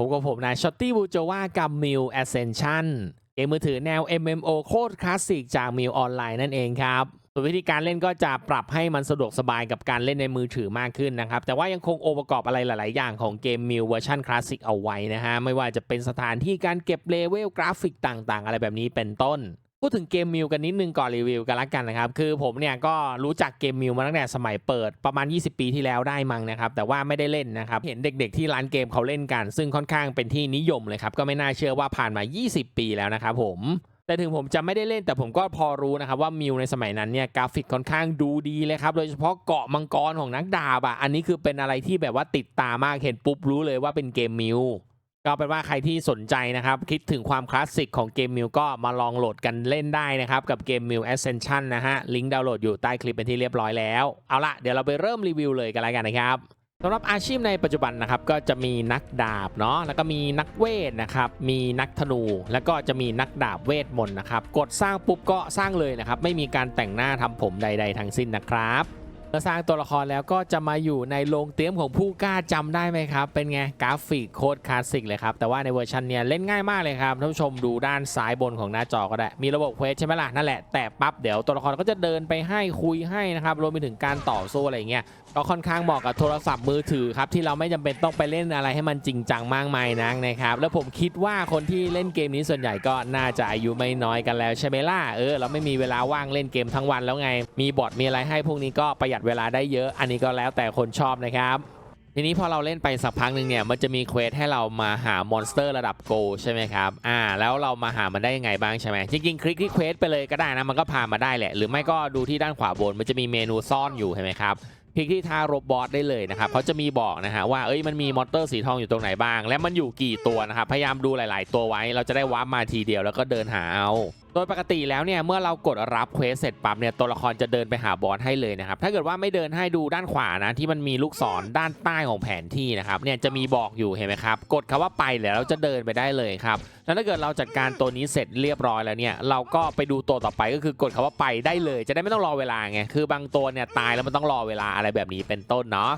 ผมกับผมนายช็อตตี้บูโจว่ากับมิวแอสเซนชั่นเกมมือถือแนว MMO โคตรคลาสสิกจากมิวออนไลน์นั่นเองครับส่วนวิธีการเล่นก็จะปรับให้มันสะดวกสบายกับการเล่นในมือถือมากขึ้นนะครับ แต่ว่ายังคงองค์ประกอบอะไรหลาย ๆ อย่างของเกมมิวเวอร์ชันคลาสสิกเอาไว้นะฮะ ไม่ว่าจะเป็นสถานที่การเก็บเลเวลกราฟิกต่าง ๆ อะไรแบบนี้เป็นต้น พูดถึงเกมมิวกันนิดนึงก่อนรีวิวกันละกันนะครับ คือผมเนี่ยก็รู้จักเกมมิวมาตั้งแต่สมัยเปิดประมาณ 20 ปีที่แล้วได้มั้งนะครับ แต่ว่าไม่ได้เล่นนะครับ เห็นเด็กๆที่ร้านเกมเขาเล่นกัน ซึ่งค่อนข้างเป็นที่นิยมเลยครับ ก็ไม่น่าเชื่อว่าผ่านมา 20 ปีแล้วนะครับผมแต่ถึงผมจะไม่ได้เล่นแต่ผมก็พอรู้นะครับว่ามิวในสมัยนั้นเนี่ยกราฟิกค่อนข้างดูดีเลยครับ โดยเฉพาะเกาะมังกรของนักดาบอะอันนี้คือเป็นอะไรที่แบบว่าติดตามากเห็นปุ๊บรู้เลยว่าเป็นเกมมิว ก็เป็นว่าใครที่สนใจนะครับ คิดถึงความคลาสสิกของเกมมิวก็มาลองโหลดกันเล่นได้นะครับ กับเกมมิว Ascension นะฮะ ลิงก์ดาวน์โหลดอยู่ใต้คลิปเป็นที่เรียบร้อยแล้ว เอาละเดี๋ยวเราไปเริ่มรีวิวเลยกันแล้วกันนะครับสำหรับอาชีพในปัจจุบันนะครับก็จะมีนักดาบเนาะแล้วก็มีนักเวทนะครับมีนักธนู แล้วก็จะมีนักดาบเวทมนต์นะครับกดสร้างปุ๊บก็สร้างเลยนะครับไม่มีการแต่งหน้าทำผมใด ๆทั้งสิ้นนะครับ เมื่อสร้างตัวละครแล้วก็จะมาอยู่ในโรงเตรียมของผู้กล้าจำได้ไหมครับ เป็นไงกราฟิกโคตรคลาสสิกเลยครับ แต่ว่าในเวอร์ชันเนี้ยเล่นง่ายมากเลยครับท่านผู้ชมดูด้านซ้ายบนของหน้าจอก็ได้ มีระบบเควสใช่ไหมล่ะ นั่นแหละแต่ปั๊บเดี๋ยวตัวละครก็จะเดินไปให้คุยให้นะครับ รวมไปถึงการต่อสู้อะไรอย่างเงี้ยก็ค่อนข้างเหมาะกับโทรศัพท์มือถือครับที่เราไม่จำเป็นต้องไปเล่นอะไรให้มันจริงจังมากมายนักนะครับ แล้วผมคิดว่าคนที่เล่นเกมนี้ส่วนใหญ่ก็น่าจะอายุไม่น้อยกันแล้วใช่ไหมล่ะเออเราไม่มีเวลาว่างเล่นเกมทั้งวันแล้วไง มีบอทมีอะไรให้พวกนี้ก็ประหยัดเวลาได้เยอะ อันนี้ก็แล้วแต่คนชอบนะครับทีนี้พอเราเล่นไปสักพักหนึ่งเนี่ยมันจะมีเควสให้เรามาหามอนสเตอร์ระดับโกใช่ไหมครับอ่าแล้วเรามาหามันได้ยังไงบ้างใช่ไหมจริงๆคลิกที่เควสไปเลยก็ได้นะมันก็พามาได้แหละ หรือไม่ก็ดูที่ด้านขวาบนมันจะมีเมนูซ่อนอยู่เห็นไหมครับ คลิกที่ทารบบอสได้เลยนะครับเขาจะมีบอกนะฮะว่าเอ้ยมันมีมอนเตอร์สีทองอยู่ตรงไหนบ้าง และมันอยู่กี่ตัวนะครับพยายามดูหลาย ๆ ตัวไว้เราจะได้วาร์ปมาทีเดียวแล้วก็เดินหาเอา โดยปกติแล้วเนี่ยเมื่อเรากดรับเควสเสร็จปั๊บเนี่ยตัวละครจะเดินไปหาบอสให้เลยนะครับถ้าเกิดว่าไม่เดินให้ดูด้านขวานะที่มันมีลูกศรด้านใต้ของแผนที่นะครับเนี่ยจะมีบอกอยู่เห็นไหมครับกดคำว่าไปแล้วเราจะเดินไปได้เลยครับแล้วถ้าเกิดเราจัดการตัวนี้เสร็จเรียบร้อยแล้วเนี่ยเราก็ไปดูตัวต่อไปก็คือกดคำว่าไปได้เลย จะได้ไม่ต้องรอเวลาไงคือบางตัวเนี่ยตายแล้วมันต้องรอเวลาอะไรแบบนี้เป็นต้นเนาะ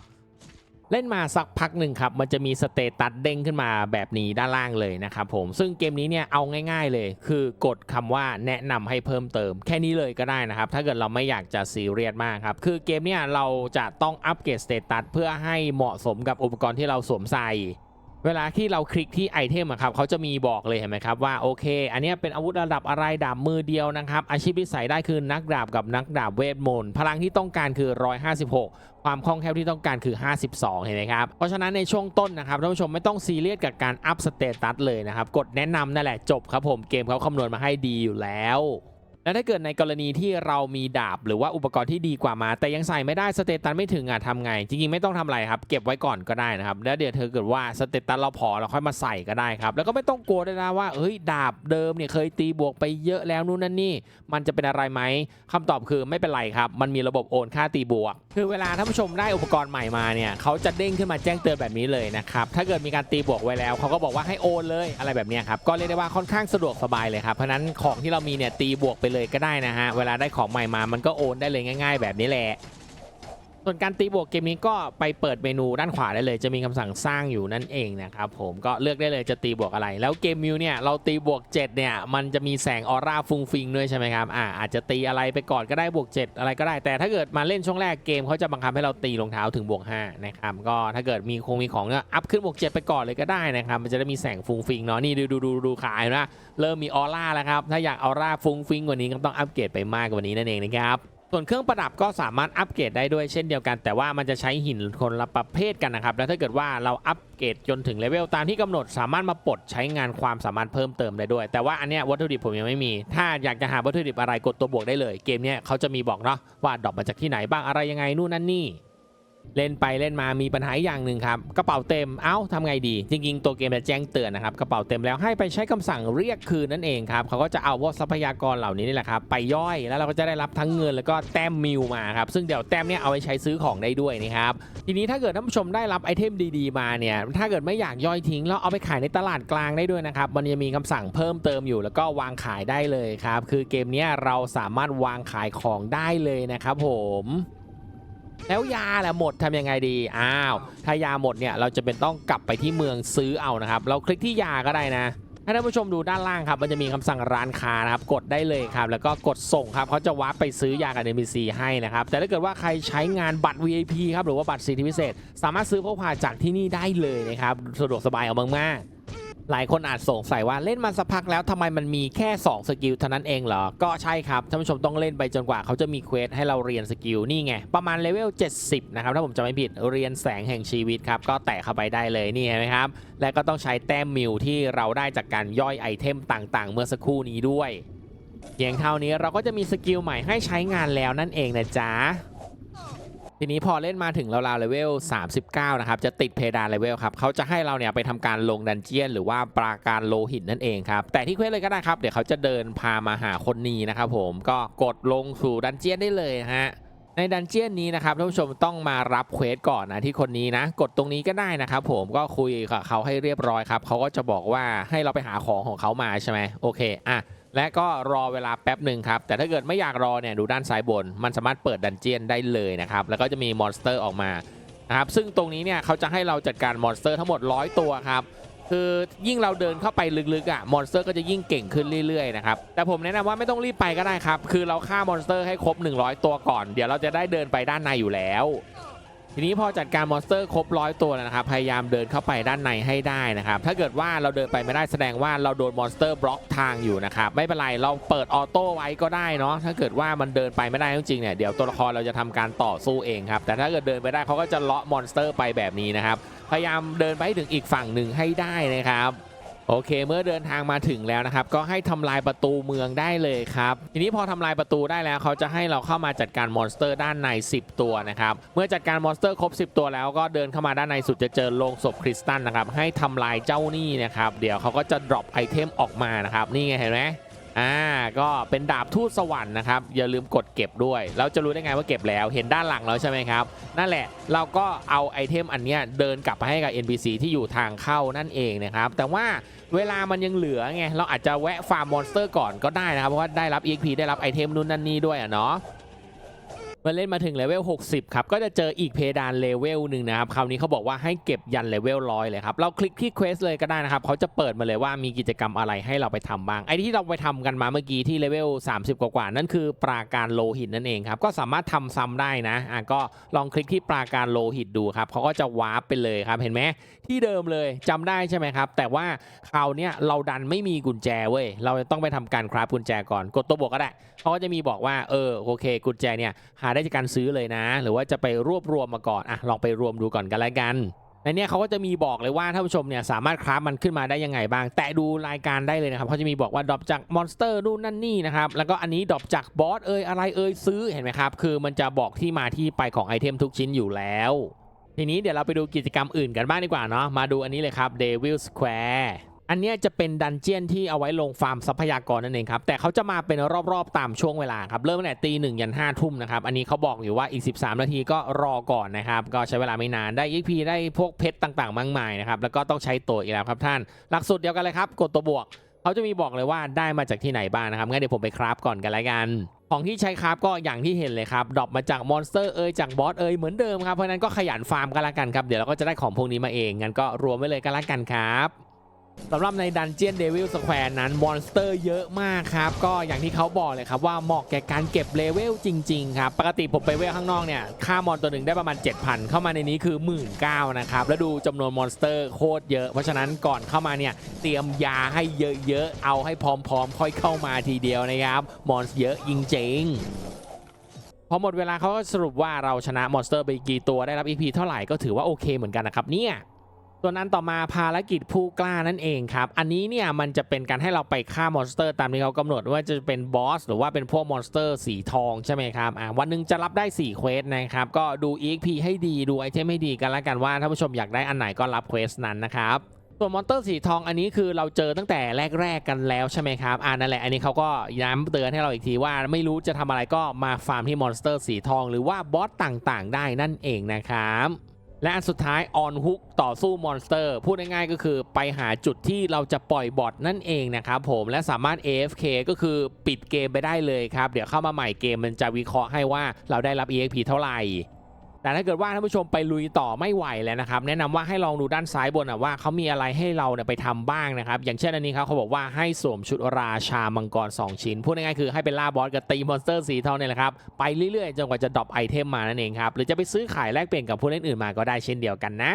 เล่นมาสักพักหนึ่งครับ มันจะมีสเตตัสเด้งขึ้นมาแบบนี้ด้านล่างเลยนะครับผม ซึ่งเกมนี้เนี่ยเอาง่าย ๆเลย คือกดคำว่าแนะนำให้เพิ่มเติม แค่นี้เลยก็ได้นะครับ ถ้าเกิดเราไม่อยากจะซีเรียสมากครับ คือเกมเนี่ยเราจะต้องอัปเกรดสเตตัสเพื่อให้เหมาะสมกับอุปกรณ์ที่เราสวมใส่ เวลาที่เราคลิกที่ไอเทมครับเขาจะมีบอกเลยเห็นไหมครับว่าโอเค อันนี้เป็นอาวุธระดับอะไรดาบมือเดียวนะครับอาชีพที่ใส่ได้คือนักดาบกับนักดาบเวทมนต์พลังที่ต้องการคือ 156 ความคล่องแคล่วที่ต้องการคือ 52 เห็นไหมครับ เพราะฉะนั้นในช่วงต้นนะครับท่านผู้ชมไม่ต้องซีเรียสกับการอัพสเตตัสเลยนะครับกดแนะนำนั่นแหละจบครับผมเกมเขาคำนวณมาให้ดีอยู่แล้ว และถ้าเกิดในกรณีที่เรามีดาบหรือว่าอุปกรณ์ที่ดีกว่ามา แต่ยังใส่ไม่ได้สเตตัสไม่ถึงอะทำไง จริงๆไม่ต้องทำอะไรครับ เก็บไว้ก่อนก็ได้นะครับ แล้วเดี๋ยวเธอเกิดว่าสเตตัสเราพอเราค่อยมาใส่ก็ได้ครับ แล้วก็ไม่ต้องกลัวด้วยนะว่าเฮ้ยดาบเดิมเนี่ยเคยตีบวกไปเยอะแล้วนู่นนั่นนี่ มันจะเป็นอะไรไหมคำตอบคือไม่เป็นไรครับ มันมีระบบโอนค่าตีบวก คือเวลาท่านผู้ชมได้อุปกรณ์ใหม่มาเนี่ยเขาจะเด้งขึ้นมาแจ้งเตือนแบบนี้เลยนะครับถ้าเกิดมีการตีบวกไว้แล้วเขาก็บอกว่าให้โอนเลยอะไรแบบนี้ครับก็เรียกได้ว่าค่อนข้างสะดวกสบายเลยครับเพราะนั้นของที่เรามีเนี่ยตีบวกไปเลยก็ได้นะฮะ เวลาได้ของใหม่มามันก็โอนได้เลยง่าย ๆ แบบนี้แหละ ส่วนการตีบวกเกมนี้ก็ไปเปิดเมนูด้านขวาได้เลย จะมีคำสั่งสร้างอยู่นั่นเองนะครับผมก็เลือกได้เลยจะตีบวกอะไร แล้วเกมมิวเนี่ยเราตีบวก 7 เนี่ย มันจะมีแสงออร่าฟุ้งฟิงด้วยใช่ไหมครับอ่าอาจจะตีอะไรไปก่อนก็ได้บวก 7 อะไรก็ได้ แต่ถ้าเกิดมาเล่นช่วงแรกเกมเขาจะบังคับให้เราตีรองเท้าถึงบวก5นะครับก็ถ้าเกิดมีคงมีของเนี่ยอัพขึ้นบวก 7 ไปก่อนเลยก็ได้นะครับมันจะได้มีแสงฟุ้งฟิงเนาะนี่ดูดูดูดูขายนะเริ่มมีออร่าแล้วครับถ้าอยากออร่าฟุ้งฟิงกว่านี้ก็ต้องอัปเกรดไปมากกว่านี้นั่นเองนะครับ ส่วนเครื่องประดับก็สามารถอัปเกรดได้ด้วยเช่นเดียวกัน แต่ว่ามันจะใช้หินคนละประเภทกันนะครับ แล้วถ้าเกิดว่าเราอัปเกรดจนถึงเลเวลตามที่กำหนดสามารถมาปลดใช้งานความสามารถเพิ่มเติมได้ด้วย แต่ว่าอันเนี้ยวัตถุดิบผมยังไม่มี ถ้าอยากจะหาวัตถุดิบอะไรกดตัวบวกได้เลย เกมเนี้ยเขาจะมีบอกเนาะว่าดรอปมาจากที่ไหนบ้างอะไรยังไงนู่นนั่นนี่ เล่นไปเล่นมามีปัญหาอย่างหนึ่งครับ กระเป๋าเต็มเอ้าทำไงดี จริง ๆ ตัวเกมจะแจ้งเตือนนะครับ กระเป๋าเต็มแล้วให้ไปใช้คำสั่งเรียกคืนนั่นเองครับเขาก็จะเอาพวกทรัพยากรเหล่านี้นี่แหละครับ ไปย่อยแล้วเราก็จะได้รับทั้งเงินแล้วก็แต้มมิวมาครับ ซึ่งเดี๋ยวแต้มเนี่ยเอาไปใช้ซื้อของได้ด้วยนะครับทีนี้ถ้าเกิดท่านผู้ชมได้รับไอเทมดีๆมาเนี่ยถ้าเกิดไม่อยากย่อยทิ้งแล้วเอาไปขายในตลาดกลางได้ด้วยนะครับมันจะมีคำสั่งเพิ่มเติมอยู่ แล้วก็วางขายได้เลยครับคือเกมนี้เราสามารถวางขายของได้เลยนะครับผม แล้วยาแหละหมดทำยังไงดี อ้าว ถ้ายาหมดเนี่ยเราจะเป็นต้องกลับไปที่เมืองซื้อเอานะครับ เราคลิกที่ยาก็ได้นะให้ท่านผู้ชมดูด้านล่างครับ มันจะมีคำสั่งร้านค้านะครับ กดได้เลยครับ แล้วก็กดส่งครับ เขาจะวาร์ปไปซื้อยากับ NPC ให้นะครับ แต่ถ้าเกิดว่าใครใช้งานบัตร VIP ครับ หรือว่าบัตรสิทธิพิเศษ สามารถซื้อพกพาจากที่นี่ได้เลยนะครับ สะดวกสบายเอามากๆ หลายคนอาจสงสัยว่าเล่นมาสักพักแล้วทำไมมันมีแค่ 2 สกิลเท่านั้นเองเหรอ ก็ใช่ครับท่านผู้ชมต้องเล่นไปจนกว่าเขาจะมีเควสให้เราเรียนสกิลนี่ไง ประมาณเลเวล 70 นะครับ ถ้าผมจำไม่ผิดเรียนแสงแห่งชีวิตครับ ก็แตะเข้าไปได้เลยนี่เห็นไหมครับ และก็ต้องใช้แต้มมิวที่เราได้จากการย่อยไอเทมต่างๆ เมื่อสักครู่นี้ด้วยเพียงเท่านี้เราก็จะมีสกิลใหม่ให้ใช้งานแล้วนั่นเองนะจ๊ะ ทีนี้พอเล่นมาถึงราวๆเลเวล 39 นะครับ จะติดเพดานเลเวลครับเขาจะให้เราเนี่ยไปทำการลงดันเจียน หรือว่าปราการโลหิตนั่นเองครับ แต่ที่เควสเลยก็ได้ครับ เดี๋ยวเขาจะเดินพามาหาคนนี้นะครับผมก็กดลงสู่ดันเจียนได้เลยฮะในดันเจียนนี้นะครับท่านผู้ชมต้องมารับเควสก่อนนะที่คนนี้นะ กดตรงนี้ก็ได้นะครับผมก็คุยกับเขาให้เรียบร้อยครับเขาก็จะบอกว่าให้เราไปหาของของเขามาใช่ไหมโอเคอะ และก็รอเวลาแป๊บหนึ่งครับ แต่ถ้าเกิดไม่อยากรอเนี่ยดูด้านซ้ายบน มันสามารถเปิดดันเจียนได้เลยนะครับ แล้วก็จะมีมอนสเตอร์ออกมานะครับซึ่งตรงนี้เนี่ยเขาจะให้เราจัดการมอนสเตอร์ทั้งหมด 100 ตัวครับคือยิ่งเราเดินเข้าไปลึกๆอะมอนสเตอร์ก็จะยิ่งเก่งขึ้นเรื่อยๆนะครับแต่ผมแนะนำว่าไม่ต้องรีบไปก็ได้ครับ คือเราฆ่ามอนสเตอร์ให้ครบ 100 ตัวก่อน เดี๋ยวเราจะได้เดินไปด้านในอยู่แล้ว ทีนี้พอจัดการมอนสเตอร์ครบร้อยตัวแล้วนะครับ พยายามเดินเข้าไปด้านในให้ได้นะครับ ถ้าเกิดว่าเราเดินไปไม่ได้แสดงว่าเราโดนมอนสเตอร์บล็อกทางอยู่นะครับ ไม่เป็นไรเราเปิดออโต้ไว้ก็ได้เนาะ ถ้าเกิดว่ามันเดินไปไม่ได้จริงๆเนี่ย เดี๋ยวตัวละครเราจะทำการต่อสู้เองครับ แต่ถ้าเกิดเดินไปได้เขาก็จะเลาะมอนสเตอร์ไปแบบนี้นะครับ พยายามเดินไปถึงอีกฝั่งหนึ่งให้ได้นะครับ โอเค เมื่อเดินทางมาถึงแล้วนะครับ ก็ให้ทำลายประตูเมืองได้เลยครับ ทีนี้พอทำลายประตูได้แล้วเขาจะให้เราเข้ามาจัดการมอนสเตอร์ด้านใน 10 ตัวนะครับ เมื่อจัดการมอนสเตอร์ครบ 10 ตัวแล้วก็เดินเข้ามาด้านในสุดจะเจอโลงศพคริสตันนะครับ ให้ทำลายเจ้านี่นะครับ เดี๋ยวเขาก็จะดรอปไอเทมออกมานะครับ นี่ไงเห็นไหม อ่าก็เป็นดาบทูตสวรรค์นะครับ อย่าลืมกดเก็บด้วยแล้วจะรู้ได้ไงว่าเก็บแล้วเห็นด้านหลังแล้วใช่ไหมครับ นั่นแหละเราก็เอาไอเทมอันนี้เดินกลับไปให้กับ NPC ที่อยู่ทางเข้านั่นเองนะครับ แต่ว่าเวลามันยังเหลือไงเราอาจจะแวะฟาร์มมอนสเตอร์ก่อนก็ได้นะครับเพราะว่าได้รับ EXP ได้รับไอเทมนู่นนั่นนี่ด้วยอะเนาะ มื่อเล่นมาถึงเลเวล 60 ครับ ก็จะเจออีกเพดานเลเวลหนึ่งนะครับ คราวนี้เขาบอกว่าให้เก็บยันเลเวลร้อยเลยครับ เราคลิกที่เควสเลยก็ได้นะครับ เขาจะเปิดมาเลยว่ามีกิจกรรมอะไรให้เราไปทำบ้าง ไอ้ที่เราไปทำกันมาเมื่อกี้ที่เลเวล 30 กว่าๆนั่นคือปราการโลหิตนั่นเองครับ ก็สามารถทำซ้ำได้นะ อะก็ลองคลิกที่ปราการโลหิตดูครับ เขาก็จะวาร์ปไปเลยครับ เห็นไหมที่เดิมเลยจำได้ใช่ไหมครับ แต่ว่าคราวนี้เราดันไม่มีกุญแจเว้ย เราจะต้องไปทำการคราฟกุญแจก่อน กดตัวบวกก็ได้ เขาก็จะมีบอกว่า เออ โอเค กุญแจเนี่ยหาได้จากการซื้อเลยนะ หรือว่าจะไปรวบรวมมาก่อนอะลองไปรวมดูก่อนกันแล้วกันในนี้เขาก็จะมีบอกเลยว่าท่านผู้ชมเนี่ยสามารถคราฟมันขึ้นมาได้ยังไงบ้าง แตะดูรายการได้เลยนะครับเขาจะมีบอกว่าดรอปจากมอนสเตอร์นู่นนั่นนี่นะครับแล้วก็อันนี้ดรอปจากบอสเอ่ยอะไรเอ่ยซื้อเห็นไหมครับคือมันจะบอกที่มาที่ไปของไอเทมทุกชิ้นอยู่แล้วทีนี้เดี๋ยวเราไปดูกิจกรรมอื่นกันบ้างดีกว่าเนาะมาดูอันนี้เลยครับ Devil Square อันนี้จะเป็นดันเจียนที่เอาไว้ลงฟาร์มทรัพยากรนั่นเองครับแต่เขาจะมาเป็นรอบๆตามช่วงเวลาครับเริ่มตั้งแต่ตีหนึ่งยันห้าทุ่มนะครับอันนี้เขาบอกอยู่ว่าอีก 13 นาทีก็รอก่อนนะครับก็ใช้เวลาไม่นานได้ EP ได้พวกเพชรต่างๆ มากมายนะครับแล้วก็ต้องใช้ตัวอีกแล้วครับท่าน หลักสูตรเดียวกันเลยครับกดตัวบวกเขาจะมีบอกเลยว่าได้มาจากที่ไหนบ้างนะครับงั้นเดี๋ยวผมไปคราฟก่อนกันแล้วกันของที่ใช้คราฟก็อย่างที่เห็นเลยครับดรอปมาจากมอนสเตอร์เอยจากบอสเอยเหมือนเดิมครับเพราะฉะนั้นก็ขยันฟาร์มกันละกันครับเดี๋ยวเราก็จะได้ของพวกนี้มาเองงั้นก็รวมไว้เลยกันละกันครับ สำหรับในดันเจียนเดวิลสแควร์นั้นมอนสเตอร์เยอะมากครับ ก็อย่างที่เขาบอกเลยครับว่าเหมาะแก่การเก็บเลเวลจริง ๆ ครับ ปกติผมไปเวลข้างนอกเนี่ย ค่ามอนตัวหนึ่งได้ประมาณ 7,000 เข้ามาในนี้คือ 1 9ื่นนะครับ แล้วดูจำนวนมอนสเตอร์โคตรเยอะ เพราะฉะนั้นก่อนเข้ามาเนี่ย เตรียมยาให้เยอะๆ เอาให้พร้อมๆ ค่อยเข้ามาทีเดียวนะครับมอนเยอะจริงๆพอหมดเวลาเขาก็สรุปว่าเราชนะมอนสเตอร์ไปกี่ตัวได้รับ EP เท่าไหร่ก็ถือว่าโอเคเหมือนกันนะครับเนี่ย ส่วนนั้นต่อมาภารกิจผู้กล้านั่นเองครับ อันนี้เนี่ยมันจะเป็นการให้เราไปฆ่ามอนสเตอร์ตามที่เขากำหนดว่าจะเป็นบอสหรือว่าเป็นพวกมอนสเตอร์สีทองใช่ไหมครับอ่าวันหนึงจะรับได้4เควสนะครับ ก็ดู EXP ให้ดีดูไอเทมให้ดีกันแล้วกันว่าถ้าผู้ชมอยากได้อันไหนก็รับเควสนั้นนะครับส่วนมอนสเตอร์สีทองอันนี้คือเราเจอตั้งแต่แรก ๆกันแล้วใช่ไหมครับอ่านั่นแหละอันนี้เขาก็ย้ำเตือนให้เราอีกทีว่าไม่รู้จะทำอะไรก็มาฟาร์มที่มอนสเตอร์สีทอง หรือว่าบอสต่างๆ ได้นั่นเองนะครับ และอันสุดท้ายออนฮุกต่อสู้มอนสเตอร์ พูดง่ายๆก็คือไปหาจุดที่เราจะปล่อยบอทนั่นเองนะครับผมและสามารถ AFK ก็คือปิดเกมไปได้เลยครับ เดี๋ยวเข้ามาใหม่เกมมันจะวิเคราะห์ให้ว่าเราได้รับ EXP เท่าไหร่ แต่ถ้าเกิดว่าท่านผู้ชมไปลุยต่อไม่ไหวแล้วนะครับแนะนำว่าให้ลองดูด้านซ้ายบนนะว่าเขามีอะไรให้เราเนี่ยไปทำบ้างนะครับอย่างเช่นอันนี้ครับเขาบอกว่าให้สวมชุดราชามังกร 2 ชิ้น พูดง่ายๆคือให้เป็นล่าบอสกับตีมอนสเตอร์สีเทาเนี่ยแหละครับไปเรื่อยๆจนกว่าจะดรอปไอเทมมานั่นเองครับหรือจะไปซื้อขายแลกเปลี่ยนกับผู้เล่นอื่นมาก็ได้เช่นเดียวกันนะ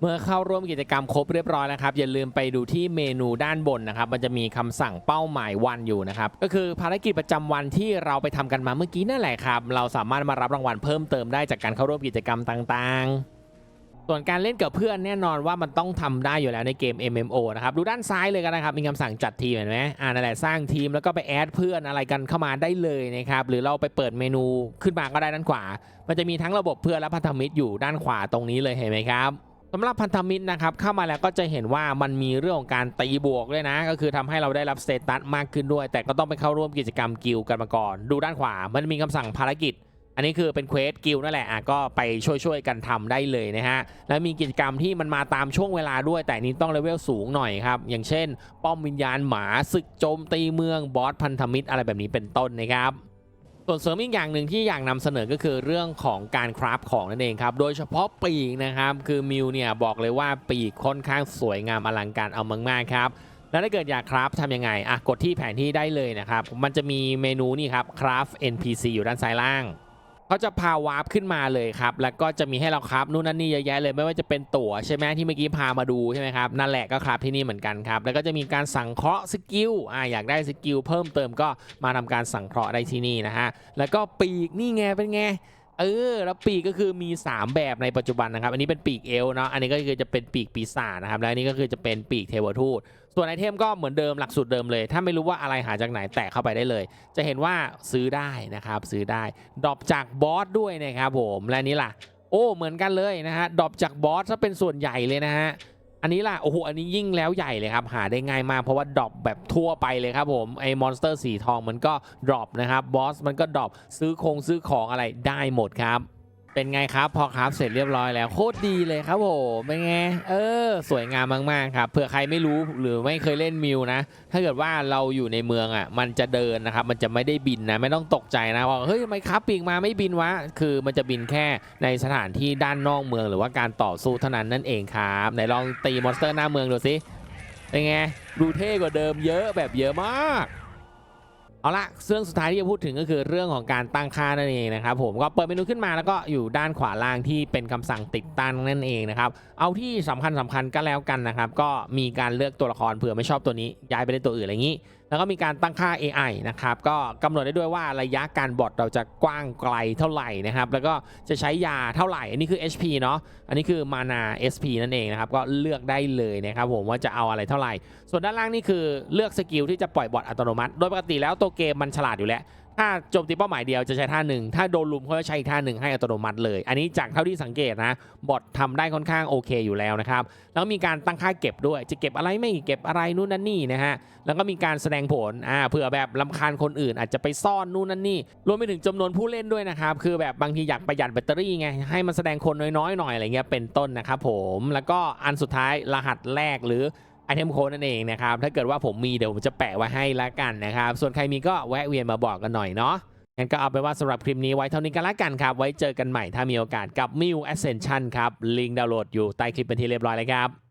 เมื่อเข้าร่วมกิจกรรมครบเรียบร้อยแล้วครับ อย่าลืมไปดูที่เมนูด้านบนนะครับ มันจะมีคำสั่งเป้าหมายวันอยู่นะครับ ก็คือภารกิจประจำวันที่เราไปทำกันมาเมื่อกี้นั่นแหละครับ เราสามารถมารับรางวัลเพิ่มเติมได้จากการเข้าร่วมกิจกรรมต่างๆส่วนการเล่นกับเพื่อนแน่นอนว่ามันต้องทำได้อยู่แล้วในเกม MMO นะครับ ดูด้านซ้ายเลยกันนะครับ มีคำสั่งจัดทีมเห็นไหมอ่านั่นแหละสร้างทีมแล้วก็ไปแอดเพื่อนอะไรกันเข้ามาได้เลยนะครับ หรือเราไปเปิดเมนูขึ้นมาก็ได้ด้านขวา มันจะมีทั้งระบบเพื่อนและพันธมิตรอยู่ด้านขวาตรงนี้เลยเห็นไหมครับ สำหรับพันธมิตรนะครับเข้ามาแล้วก็จะเห็นว่ามันมีเรื่องของการตีบวกด้วยนะ ก็คือทำให้เราได้รับสเตตัสมากขึ้นด้วย แต่ก็ต้องไปเข้าร่วมกิจกรรมกิลกันมาก่อน ดูด้านขวามันมีคำสั่งภารกิจ อันนี้คือเป็นเควสกิลนั่นแหละอะก็ไปช่วยๆกันทำได้เลยนะฮะแล้วมีกิจกรรมที่มันมาตามช่วงเวลาด้วย แต่นนี้ต้องเลเวลสูงหน่อยครับอย่างเช่น ป้อมวิญญาณหมาศึกโจมตีเมืองบอสพันธมิตรอะไรแบบนี้เป็นต้นนะครับ ส่วนเสริมอีกอย่างหนึ่งที่อยากนำเสนอก็คือเรื่องของการคราฟของนั่นเองครับ โดยเฉพาะปีกนะครับ คือมิวเนี่ยบอกเลยว่าปีกค่อนข้างสวยงามอลังการเอามากๆครับ แล้วถ้าเกิดอยากคราฟทำยังไงอะกดที่แผนที่ได้เลยนะครับ มันจะมีเมนูนี่ครับคราฟ NPC อยู่ด้านซ้ายล่าง เขาจะพาวาร์ปขึ้นมาเลยครับ แล้วก็จะมีให้เราครับนู่นนั่นนี่เยอะแยะเลยไม่ว่าจะเป็นตั๋วใช่ไหมที่เมื่อกี้พามาดูใช่ไหมครับนั่นแหละก็ครับที่นี่เหมือนกันครับ แล้วก็จะมีการสังเคราะห์สกิลอ่าอยากได้สกิลเพิ่มเติมก็มาทำการสังเคราะห์ได้ที่นี่นะฮะแล้วก็ปีกนี่ไงเป็นไง เออแล้วปีกก็คือมี 3 แบบในปัจจุบันนะครับ อันนี้เป็นปีกเอลเนาะอันนี้ก็คือจะเป็นปีกปีศาจนะครับแล้วอันนี้ก็คือจะเป็นปีกเทวทูต ส่วนไอเทมก็เหมือนเดิมหลักสูตรเดิมเลย ถ้าไม่รู้ว่าอะไรหาจากไหนแตะเข้าไปได้เลย จะเห็นว่าซื้อได้นะครับ ซื้อได้ดรอปจากบอสด้วยนะครับผมและนี้ล่ะ โอ้เหมือนกันเลยนะฮะดรอปจากบอสถ้าเป็นส่วนใหญ่เลยนะฮะ อันนี้ล่ะโอ้โหอันนี้ยิ่งแล้วใหญ่เลยครับหาได้ง่ายมากเพราะว่าดรอปแบบทั่วไปเลยครับผมไอ้มอนสเตอร์สีทองมันก็ดรอปนะครับบอสมันก็ดรอปซื้อคงซื้อของอะไรได้หมดครับ เป็นไงครับพอครับเสร็จเรียบร้อยแล้วโคตรดีเลยครับผมเป็นไงเออ สวยงามมากๆครับเผื่อใครไม่รู้หรือไม่เคยเล่นมิวนะ ถ้าเกิดว่าเราอยู่ในเมืองอะ มันจะเดินนะครับ มันจะไม่ได้บินนะไม่ต้องตกใจนะว่าเฮ้ยทำไมครับปีกมาไม่บินวะคือมันจะบินแค่ในสถานที่ด้านนอกเมือง หรือว่าการต่อสู้เท่านั้นนั่นเองครับไหนลองตีมอนสเตอร์หน้าเมืองดูสิเป็นไงดูเท่กว่าเดิมเยอะแบบเยอะมาก เอาละเรื่องสุดท้ายที่จะพูดถึงก็คือเรื่องของการตั้งค่านั่นเองนะครับผมก็เปิดเมนูขึ้นมาแล้วก็อยู่ด้านขวาล่างที่เป็นคำสั่งติดตั้งนั่นเองนะครับเอาที่สำคัญสำคัญก็แล้วกันนะครับก็มีการเลือกตัวละครเผื่อไม่ชอบตัวนี้ย้ายไปเล่นตัวอื่นอะไรอย่างนี้ แล้วก็มีการตั้งค่า AI นะครับก็กำหนดได้ด้วยว่าระยะการบอดเราจะกว้างไกลเท่าไหร่นะครับแล้วก็จะใช้ยาเท่าไหร่ อันนี้คือ HP เนาะอันนี้คือมานา SP นั่นเองนะครับก็เลือกได้เลยนะครับผมว่าจะเอาอะไรเท่าไหร่ ส่วนด้านล่างนี่คือเลือกสกิลที่จะปล่อยบอดอัตโนมัติ โดยปกติแล้วตัวเกมมันฉลาดอยู่แล้ว ถ้าโจมตีเป้าหมายเดียวจะใช้ท่าหนึ่ง ถ้าโดนลุมเขาจะใช้อีกท่าหนึ่งให้อัตโนมัติเลย อันนี้จากเท่าที่สังเกตนะ บอททำได้ค่อนข้างโอเคอยู่แล้วนะครับ แล้วมีการตั้งค่าเก็บด้วย จะเก็บอะไรไม่เก็บอะไรนู่นนั่นนี่นะฮะ แล้วก็มีการแสดงผล อ่า เผื่อแบบลำคาญคนอื่น อาจจะไปซ่อนนู่นนั่นนี่ รวมไปถึงจำนวนผู้เล่นด้วยนะครับ คือแบบบางทีอยากประหยัดแบตเตอรี่ไง ให้มันแสดงคนน้อยๆหน่อยอะไรเงี้ย เป็นต้นนะครับผม แล้วก็อันสุดท้ายรหัสแรกหรือ ไอเทมโค้ดนั่นเองนะครับ ถ้าเกิดว่าผมมีเดี๋ยวผมจะแปะไว้ให้ละกันนะครับ ส่วนใครมีก็แวะเวียนมาบอกกันหน่อยเนาะงั้นก็เอาไปว่าสำหรับคลิปนี้ไว้เท่านี้กันละกันครับ ไว้เจอกันใหม่ถ้ามีโอกาสกับ m i u Ascension ครับ ลิงก์ดาวน์โหลดอยู่ใต้คลิปเป็นที่เรียบร้อยแล้วครับ